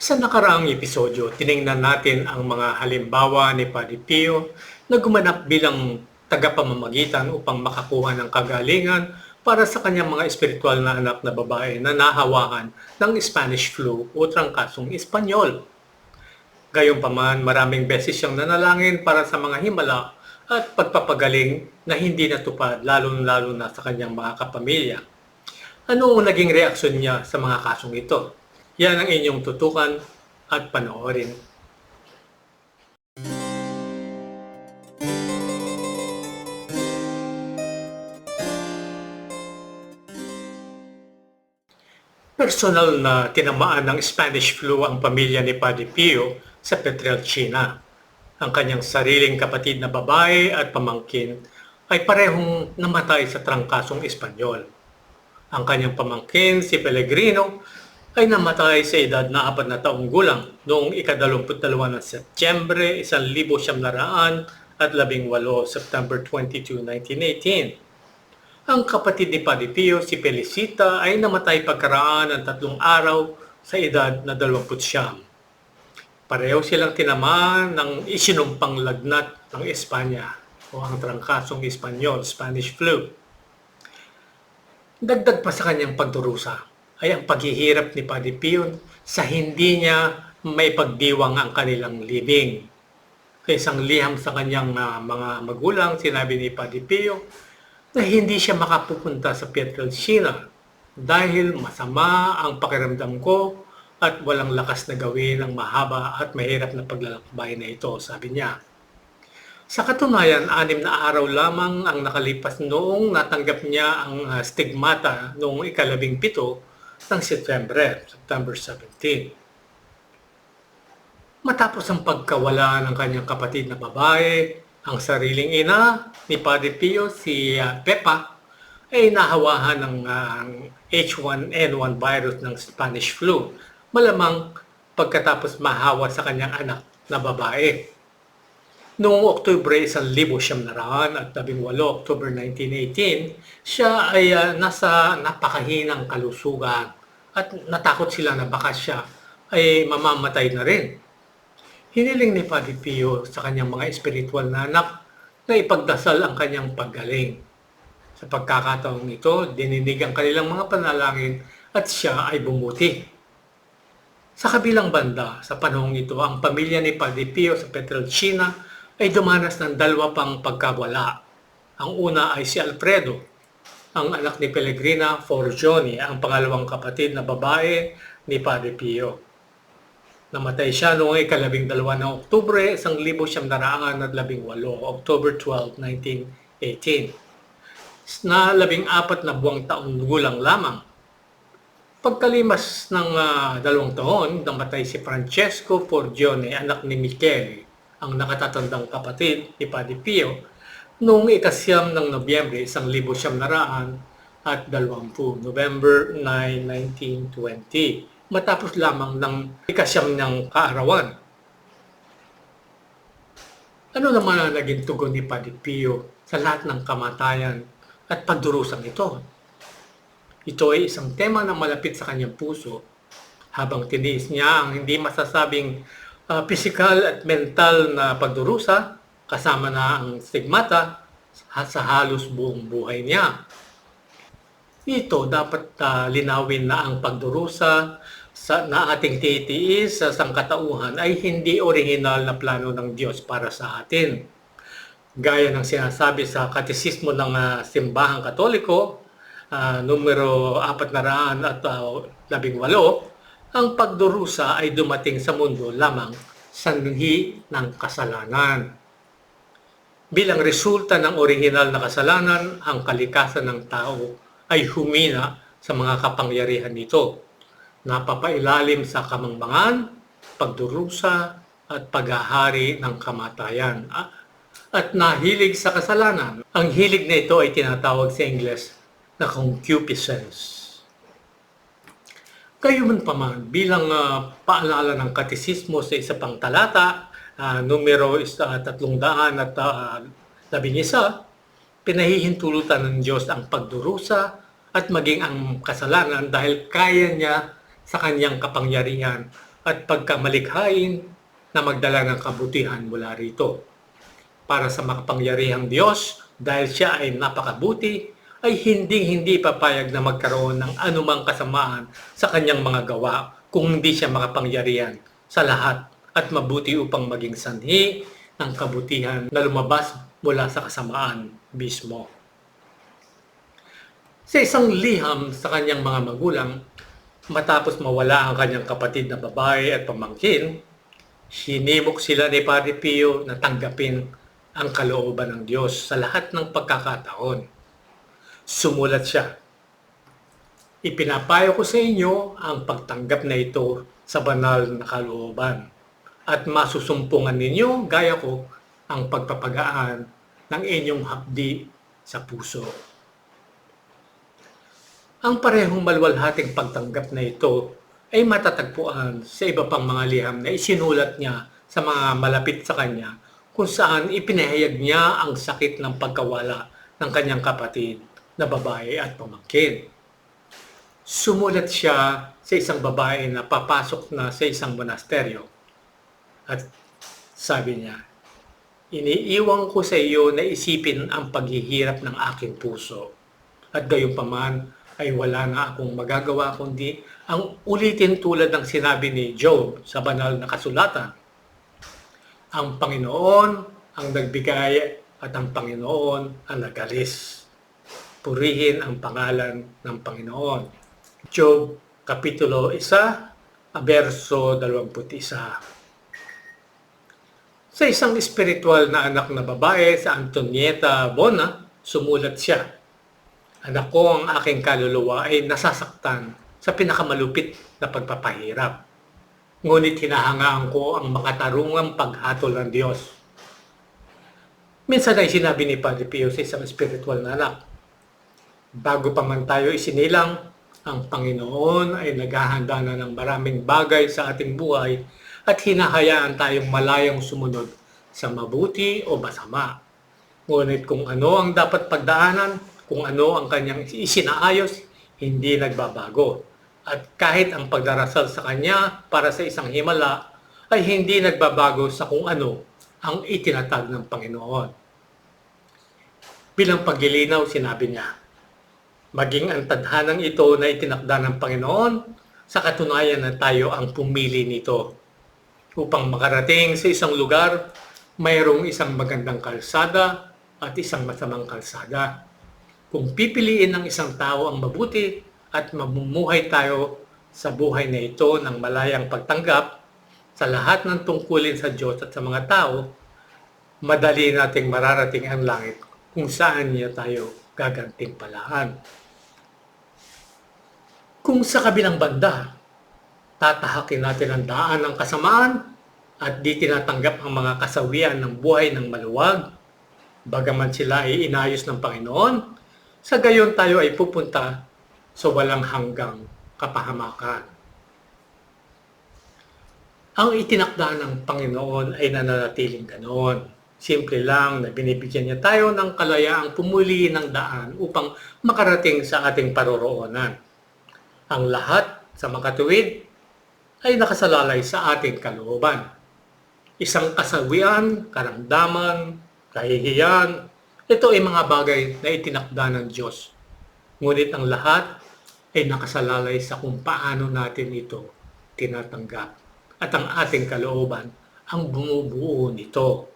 Sa nakaraang episodyo, tiningnan natin ang mga halimbawa ni Padre Pio na gumanap bilang tagapamamagitan upang makakuha ng kagalingan para sa kanyang mga espiritual na anak na babae na nahawakan ng Spanish flu o trangkasong Espanyol. Gayunpaman, maraming beses siyang nanalangin para sa mga himala at pagpapagaling na hindi natupad lalo-lalo na sa kanyang mga kapamilya. Ano ang naging reaksyon niya sa mga kasong ito? Yan ang inyong tutukan at panoorin. Personal na tinamaan ng Spanish flu ang pamilya ni Padre Pio sa Petrelcina. Ang kanyang sariling kapatid na babae at pamangkin ay parehong namatay sa trangkasong Espanyol. Ang kanyang pamangkin, si Pellegrino, ay namatay sa edad na apat na taong gulang noong ikadalumputdalawa ng Setyembre, 1918 at 18, September 22, 1918. Ang kapatid ni Padre Pio, si Felicita, ay namatay pagkaraan ng tatlong araw sa edad na 20 Pareho silang tinamaan ng isinumpang lagnat ng Espanya o ang trangkasong Espanyol, Spanish flu. Dagdag pa sa kanyang pagdurusa ay ang paghihirap ni Padre Pio sa hindi niya may pagdiwang ang kanilang libing. Kaya isang liham sa kanyang ah, mga magulang, sinabi ni Padre Pio, na hindi siya makapupunta sa Pietrelcina dahil masama ang pakiramdam ko at walang lakas na gawin ang mahaba at mahirap na paglalakbay na ito, sabi niya. Sa katunayan, anim na araw lamang ang nakalipas noong natanggap niya ang ah, stigmata noong ikalabing pito ng Setyembre, September 17. Matapos ang pagkawala ng kanyang kapatid na babae, ang sariling ina ni Padre Pio, si ah, Pepa, ay nahawahan ng ah, H1N1 virus ng Spanish flu. Malamang pagkatapos mahawa sa kanyang anak na babae. Noong Oktubre 1918 at 18, October 1918, siya ay ah, nasa napakahinang kalusugan at natakot sila na baka siya ay mamamatay na rin. Hiniling ni Padre Pio sa kanyang mga espiritual na anak na ipagdasal ang kanyang paggaling. Sa pagkakataong ito, dininig ang kanilang mga panalangin at siya ay bumuti. Sa kabilang banda, sa panahong ito, ang pamilya ni Padre Pio sa Petrelcina ay dumanas ng dalawa pang pagkawala. Ang una ay si Alfredo, ang anak ni Pellegrina Forgione, ang pangalawang kapatid na babae ni Padre Pio. Namatay siya noong ikalabing dalawa ng Oktubre, isang libo siyam naraangan at labing walo, October 12, 1918. Na labing apat na buwang taong gulang lamang. Pagkalimas ng ah, dalawang taon, namatay si Francesco Forgione, anak ni Michele, ang nakatatandang kapatid ni Padre Pio, noong ikasyam ng Nobyembre, isang libo siyam naraan at dalawampu, November 9, 1920 matapos lamang ng ikasyam ng kaarawan. Ano naman ang naging tugon ni Padre Pio sa lahat ng kamatayan at pagdurusang ito? Ito ay isang tema na malapit sa kanyang puso habang tiniis niya ang hindi masasabing uh, physical at mental na pagdurusa kasama na ang stigmata sa halos buong buhay niya. Ito dapat uh, linawin na ang pagdurusa sa, na ating titiis sa sangkatauhan ay hindi original na plano ng Diyos para sa atin. Gaya ng sinasabi sa Katesismo ng uh, Simbahang Katoliko, uh, numero 400 at uh, 18, ang pagdurusa ay dumating sa mundo lamang sanhi ng kasalanan. Bilang resulta ng original na kasalanan, ang kalikasan ng tao ay humina sa mga kapangyarihan nito napapailalim sa kamangmangan, pagdurusa, at paghahari ng kamatayan. At nahilig sa kasalanan. Ang hilig na ito ay tinatawag sa Ingles na concupiscence. Pa man, bilang uh, paalala ng katisismo sa isa pang talata, uh, numero is uh, tatlong daan at uh, labing isa, pinahihintulutan ng Diyos ang pagdurusa at maging ang kasalanan dahil kaya niya sa kanyang kapangyarihan at pagkamalikhain na magdala ng kabutihan mula rito. Para sa makapangyarihang Diyos, dahil siya ay napakabuti, ay hindi-hindi papayag na magkaroon ng anumang kasamaan sa kanyang mga gawa kung hindi siya makapangyarihan sa lahat at mabuti upang maging sanhi ng kabutihan na lumabas mula sa kasamaan mismo. Sa isang liham sa kanyang mga magulang, matapos mawala ang kanyang kapatid na babae at pamangkin, hinimok sila ni Padre Pio na tanggapin ang kalooban ng Diyos sa lahat ng pagkakataon. Sumulat siya. Ipinapayo ko sa inyo ang pagtanggap na ito sa banal na kalooban at masusumpungan ninyo gaya ko ang pagpapagaan ng inyong hapdi sa puso. Ang parehong malwalhating pagtanggap na ito ay matatagpuan sa iba pang mga liham na isinulat niya sa mga malapit sa kanya kung saan ipinahayag niya ang sakit ng pagkawala ng kanyang kapatid na babae at pamangkin. Sumulat siya sa isang babae na papasok na sa isang monasteryo at sabi niya, Iniiwan ko sa iyo na isipin ang paghihirap ng aking puso at gayon paman ay wala na akong magagawa kundi ang ulitin tulad ng sinabi ni Job sa banal na kasulatan. Ang Panginoon ang nagbigay at ang Panginoon ang nagalis. Purihin ang pangalan ng Panginoon. Job Kapitulo 1, verso 21. Sa isang espiritual na anak na babae sa Antonieta Bona, sumulat siya. Anak ko ang aking kaluluwa ay nasasaktan sa pinakamalupit na pagpapahirap. Ngunit hinahangaan ko ang makatarungang paghatol ng Diyos. Minsan ay sinabi ni Padre Pio sa isang spiritual na anak, Bago pa man tayo isinilang, ang Panginoon ay naghahanda na ng maraming bagay sa ating buhay at hinahayaan tayong malayang sumunod sa mabuti o masama. Ngunit kung ano ang dapat pagdaanan, kung ano ang kanyang isinaayos, hindi nagbabago. At kahit ang pagdarasal sa kanya para sa isang himala ay hindi nagbabago sa kung ano ang itinatag ng Panginoon. Bilang paglilinaw, sinabi niya, maging ang tadhanang ito na itinakda ng Panginoon, sa katunayan na tayo ang pumili nito upang makarating sa isang lugar, mayroong isang magandang kalsada at isang masamang kalsada. Kung pipiliin ng isang tao ang mabuti at mamumuhay tayo sa buhay na ito ng malayang pagtanggap sa lahat ng tungkulin sa Diyos at sa mga tao, madali nating mararating ang langit kung saan niya tayo gaganting palaan. Kung sa kabilang banda, tatahakin natin ang daan ng kasamaan at di tinatanggap ang mga kasawian ng buhay ng maluwag, bagaman sila ay inayos ng Panginoon, sa gayon tayo ay pupunta sa walang hanggang kapahamakan. Ang itinakda ng Panginoon ay nananatiling ganoon. Simple lang na binibigyan niya tayo ng kalayaang pumuli ng daan upang makarating sa ating paroroonan. Ang lahat sa makatuwid ay nakasalalay sa ating kalooban. Isang kasawian, karamdaman, kahihiyan, ito ay mga bagay na itinakda ng Diyos. Ngunit ang lahat ay nakasalalay sa kung paano natin ito tinatanggap. At ang ating kalooban ang bumubuo nito.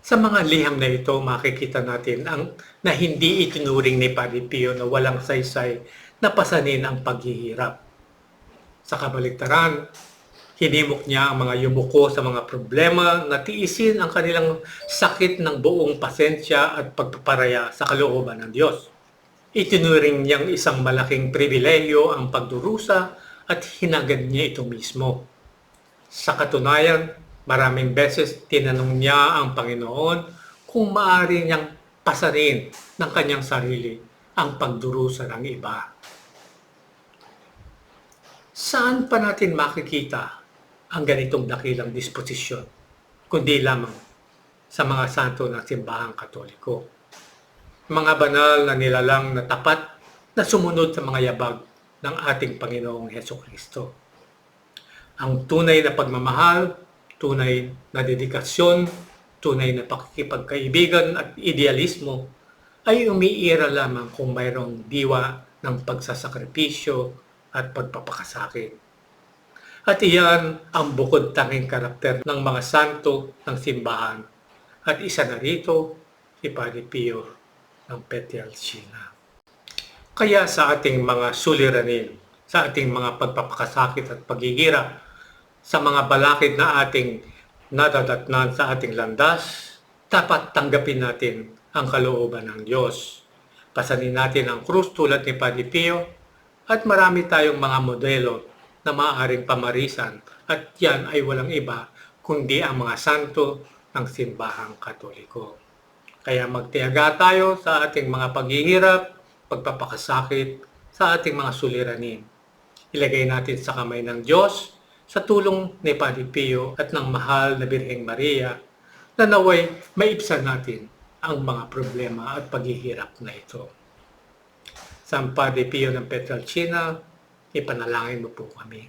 Sa mga liham na ito, makikita natin ang, na hindi itinuring ni Padre Pio na walang saysay na pasanin ang paghihirap sa kabaligtaran, hinimok niya ang mga yumuko sa mga problema na tiisin ang kanilang sakit ng buong pasensya at pagpaparaya sa kalooban ng Diyos. Itinuring niyang isang malaking pribilehyo ang pagdurusa at hinagad niya ito mismo. Sa katunayan, maraming beses tinanong niya ang Panginoon kung maaari niyang pasarin ng kanyang sarili ang pagdurusa ng iba. Saan pa natin makikita ang ganitong dakilang disposisyon, kundi lamang sa mga santo ng simbahang katoliko. Mga banal na nilalang na tapat na sumunod sa mga yabag ng ating Panginoong Heso Kristo. Ang tunay na pagmamahal, tunay na dedikasyon, tunay na pakikipagkaibigan at idealismo ay umiira lamang kung mayroong diwa ng pagsasakripisyo at pagpapakasakit. At iyan ang bukod tanging karakter ng mga santo ng simbahan. At isa na rito, si Padre Pio ng Petrelcina. Kaya sa ating mga suliranin, sa ating mga pagpapakasakit at pagigirap, sa mga balakid na ating nadadatnan sa ating landas, dapat tanggapin natin ang kalooban ng Diyos. Pasanin natin ang krus tulad ni Padre Pio at marami tayong mga modelo na maaaring pamarisan at yan ay walang iba kundi ang mga santo ng simbahang katoliko. Kaya magtiyaga tayo sa ating mga paghihirap, pagpapakasakit, sa ating mga suliranin. Ilagay natin sa kamay ng Diyos sa tulong ni Padre Pio at ng mahal na Birheng Maria na naway maibsan natin ang mga problema at paghihirap na ito. San Padre Pio ng Petralcina, ipanalangin mo po kami.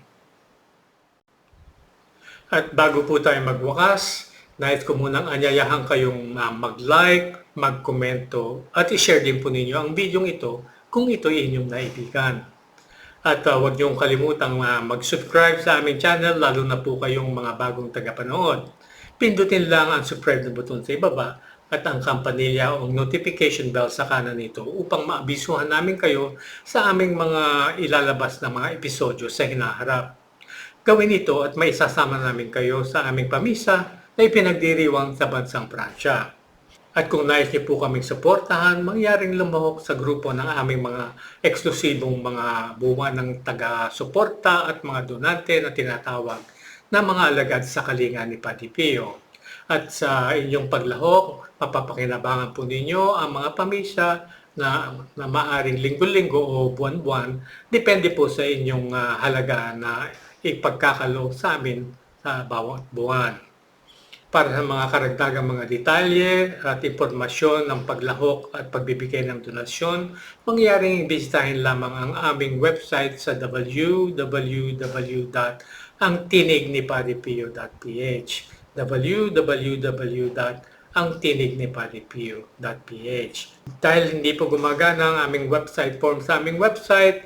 At bago po tayo magwakas, nais ko munang anyayahan kayong uh, mag-like, mag-komento at i-share din po ninyo ang video ito kung ito inyong naibigan. At uh, huwag niyong kalimutang uh, mag-subscribe sa aming channel lalo na po kayong mga bagong tagapanood. Pindutin lang ang subscribe na button sa ibaba at ang kampanilya o notification bell sa kanan nito upang maabisuhan namin kayo sa aming mga ilalabas na mga episodyo sa hinaharap. Gawin ito at may isasama namin kayo sa aming pamisa na ipinagdiriwang sa bansang Pransya. At kung nais niyo po kaming suportahan, mangyaring lumahok sa grupo ng aming mga eksklusibong mga bunga ng taga-suporta at mga donante na tinatawag na mga alagad sa kalinga ni Padre Pio. At sa inyong paglahok, mapapakinabangan po ninyo ang mga pamisa na, na maaring linggo-linggo o buwan-buwan. Depende po sa inyong uh, halaga na ipagkakalo sa amin sa bawat buwan para sa mga karagdagang mga detalye at impormasyon ng paglahok at pagbibigay ng donasyon, mangyaring bisitahin lamang ang aming website sa www.angtinignipadipio.ph www.angtinignipadipio.ph Dahil hindi po gumagana ang aming website form sa aming website,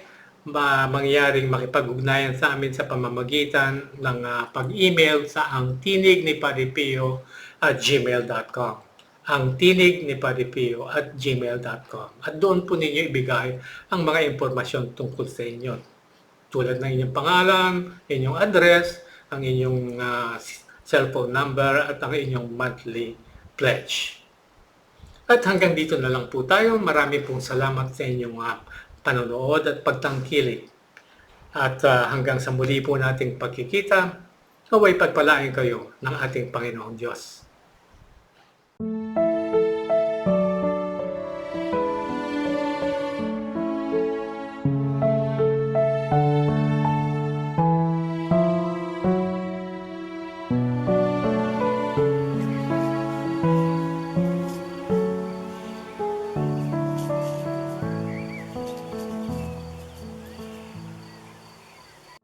ma mangyaring makipag-ugnayan sa amin sa pamamagitan ng uh, pag-email sa ang tinig ni Paripio at gmail.com ang tinig ni at gmail.com at doon po ninyo ibigay ang mga impormasyon tungkol sa inyo tulad ng inyong pangalan, inyong address, ang inyong uh, cellphone number at ang inyong monthly pledge. At hanggang dito na lang po tayo. Marami pong salamat sa inyong uh, panonood at pagtangkilik. At uh, hanggang sa muli po nating pagkikita, naway pagpalain kayo ng ating Panginoong Diyos.